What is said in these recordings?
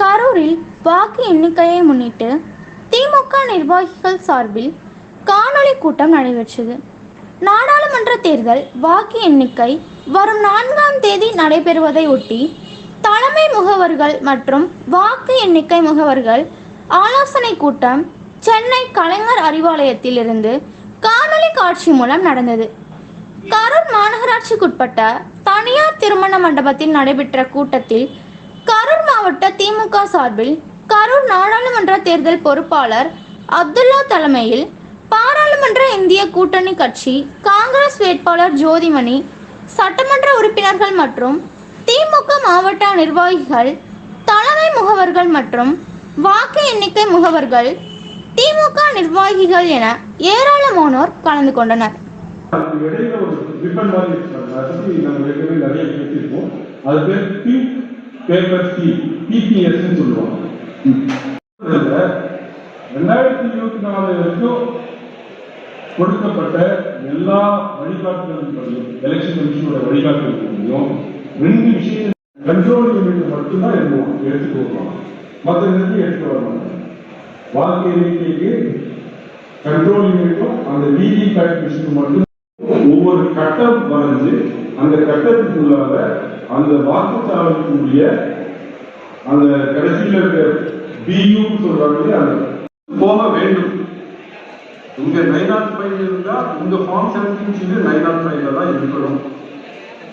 கரூரில் வாக்கு எண்ணிக்கையை முன்னிட்டு திமுக நிர்வாகிகள் சார்பில் காணொளி கூட்டம் நடைபெற்றது. நாடாளுமன்ற தேர்தல் வாக்கு எண்ணிக்கை வரும் நான்காம் தேதி நடைபெறுவதை ஒட்டி தலைமை முகவர்கள் மற்றும் வாக்கு எண்ணிக்கை முகவர்கள் ஆலோசனை கூட்டம் சென்னை கலைஞர் அறிவாலயத்தில் இருந்து காணொலி காட்சி மூலம் நடந்தது. கரூர் மாநகராட்சிக்குட்பட்ட தனியார் திருமண மண்டபத்தில் நடைபெற்ற கூட்டத்தில் கரூர் மாவட்ட திமுக சார்பில் கரூர் நாடாளுமன்ற தேர்தல் பொறுப்பாளர் அப்துல்லா தலைமையில் பாராளுமன்ற இந்திய கூட்டணி கட்சி காங்கிரஸ் வேட்பாளர் ஜோதிமணி சட்டமன்ற உறுப்பினர்கள் மற்றும் திமுக மாவட்ட நிர்வாகிகள் தலைமை முகவர்கள் மற்றும் வாக்கு எண்ணிக்கை முகவர்கள் திமுக நிர்வாகிகள் என ஏராளமானோர் கலந்து கொண்டனர். அது பேர் பேப்பர் சி பிபிஎஸ் சொல்லுவாங்க. ரெண்டாயிரத்தி இருபத்தி நாலு வரைக்கும் கொடுக்கப்பட்ட எல்லா வழிகாட்டுதல்களையும் எலெக்ஷன் கமிஷனோட வழிகாட்டுதல்களையும் ரெண்டு விஷயம் கண்ட்ரோல் யூனிட் மட்டும்தான் இருக்கும் எடுத்துட்டு வருவாங்க மற்ற நிறுத்தி எடுத்துட்டு வர வாழ்க்கை எண்ணிக்கைக்கு கண்ட்ரோல் யூனிட்டும் அந்த விவி பேட் மிஷினுக்கு மட்டும் ஒவ்வொரு கட்டம் வரைஞ்சு அந்த கட்டத்துக்குள்ளாக அந்த வாக்குச்சாவடிக்குரிய அந்த கடைசியில் இருக்கிற பியூன்னு சொல்றாங்க இல்லையா, அந்த போக வேண்டும். இங்க நைன் நாட் ஃபைவ் இருந்தா உங்க ஃபார்ம் செவன்டீன் சீட்டு நைன் நாட் ஃபைவ்ல தான் இருக்கணும்.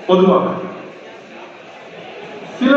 பொதுவாக. சில